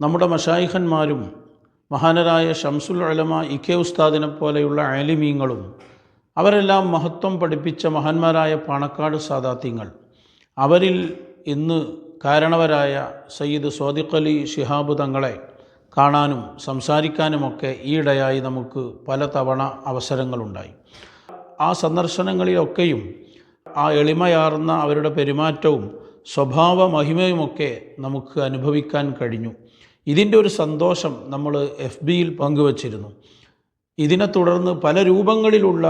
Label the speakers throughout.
Speaker 1: നമ്മുടെ മഷായിഖന്മാരും മഹാനരായ ഷംസുൽ അലമ ഇക്കെ ഉസ്താദിനെ പോലെയുള്ള ആലിമീങ്ങളും അവരെല്ലാം മഹത്വം പഠിപ്പിച്ച മഹാന്മാരായ പാണക്കാട് സാദാത്യങ്ങൾ. അവരിൽ ഇന്ന് കാരണവരായ സയ്യിദ് സ്വാദിഖലി ഷിഹാബ് തങ്ങളെ കാണാനും സംസാരിക്കാനുമൊക്കെ ഈയിടെയായി നമുക്ക് പലതവണ അവസരങ്ങളുണ്ടായി. ആ സന്ദർശനങ്ങളിലൊക്കെയും ആ എളിമയാർന്ന അവരുടെ പെരുമാറ്റവും സ്വഭാവ മഹിമയുമൊക്കെ നമുക്ക് അനുഭവിക്കാൻ കഴിഞ്ഞു. ഇതിന്റെ ഒരു സന്തോഷം നമ്മൾ എഫ് ബിയിൽ പങ്കുവച്ചിരുന്നു. ഇതിനെ തുടർന്ന് പല രൂപങ്ങളിലുള്ള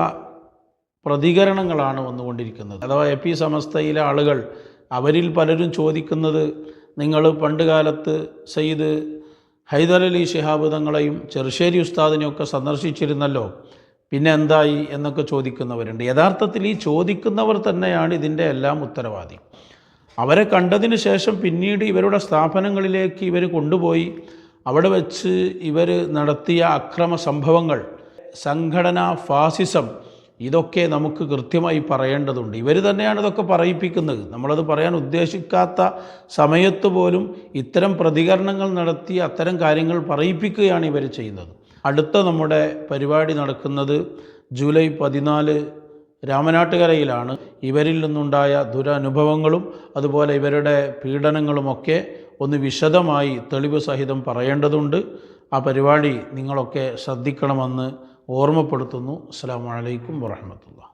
Speaker 1: പ്രതികരണങ്ങളാണ് വന്നുകൊണ്ടിരിക്കുന്നത്. അഥവാ എ പി സമസ്തയിലെ ആളുകൾ അവരിൽ പലരും ചോദിക്കുന്നത് നിങ്ങൾ പണ്ട് കാലത്ത് സയ്യിദ് ഹൈദരലി ശിഹാബ് തങ്ങളെയും ചെറുശ്ശേരി ഉസ്താദിനെയൊക്കെ സന്ദർശിച്ചിരുന്നല്ലോ പിന്നെ എന്തായി? എന്നൊക്കെ ചോദിക്കുന്നവരുണ്ട്. യഥാർത്ഥത്തിൽ ഈ ചോദിക്കുന്നവർ തന്നെയാണ് ഇതിന്റെ എല്ലാം ഉത്തരവാദി. അവരെ കണ്ടതിന് ശേഷം പിന്നീട് ഇവരുടെ സ്ഥാപനങ്ങളിലേക്ക് ഇവർ കൊണ്ടുപോയി. അവിടെ വെച്ച് ഇവർ നടത്തിയ അക്രമ സംഭവങ്ങൾ സംഘടന ഫാസിസം ഇതൊക്കെ നമുക്ക് കൃത്യമായി പറയേണ്ടതുണ്ട്. ഇവർ തന്നെയാണ് ഇതൊക്കെ പറയിപ്പിക്കുന്നത്. നമ്മളത് പറയാൻ ഉദ്ദേശിക്കാത്ത സമയത്ത് പോലും ഇത്തരം പ്രതികരണങ്ങൾ നടത്തി അത്തരം കാര്യങ്ങൾ പറയിപ്പിക്കുകയാണ് ഇവർ ചെയ്യുന്നത്. അടുത്ത നമ്മുടെ പരിപാടി നടക്കുന്നത് ജൂലൈ പതിനാല് രാമനാട്ടുകരയിലാണ്. ഇവരിൽ നിന്നുണ്ടായ ദുരനുഭവങ്ങളും അതുപോലെ ഇവരുടെ പീഡനങ്ങളുമൊക്കെ ഒന്ന് വിശദമായി തെളിവ് സഹിതം പറയേണ്ടതുണ്ട്. ആ പരിപാടി നിങ്ങളൊക്കെ ശ്രദ്ധിക്കണമെന്ന് ഓർമ്മപ്പെടുത്തുന്നു. അസ്സാം വലൈക്കും വാഹമത്തുള്ള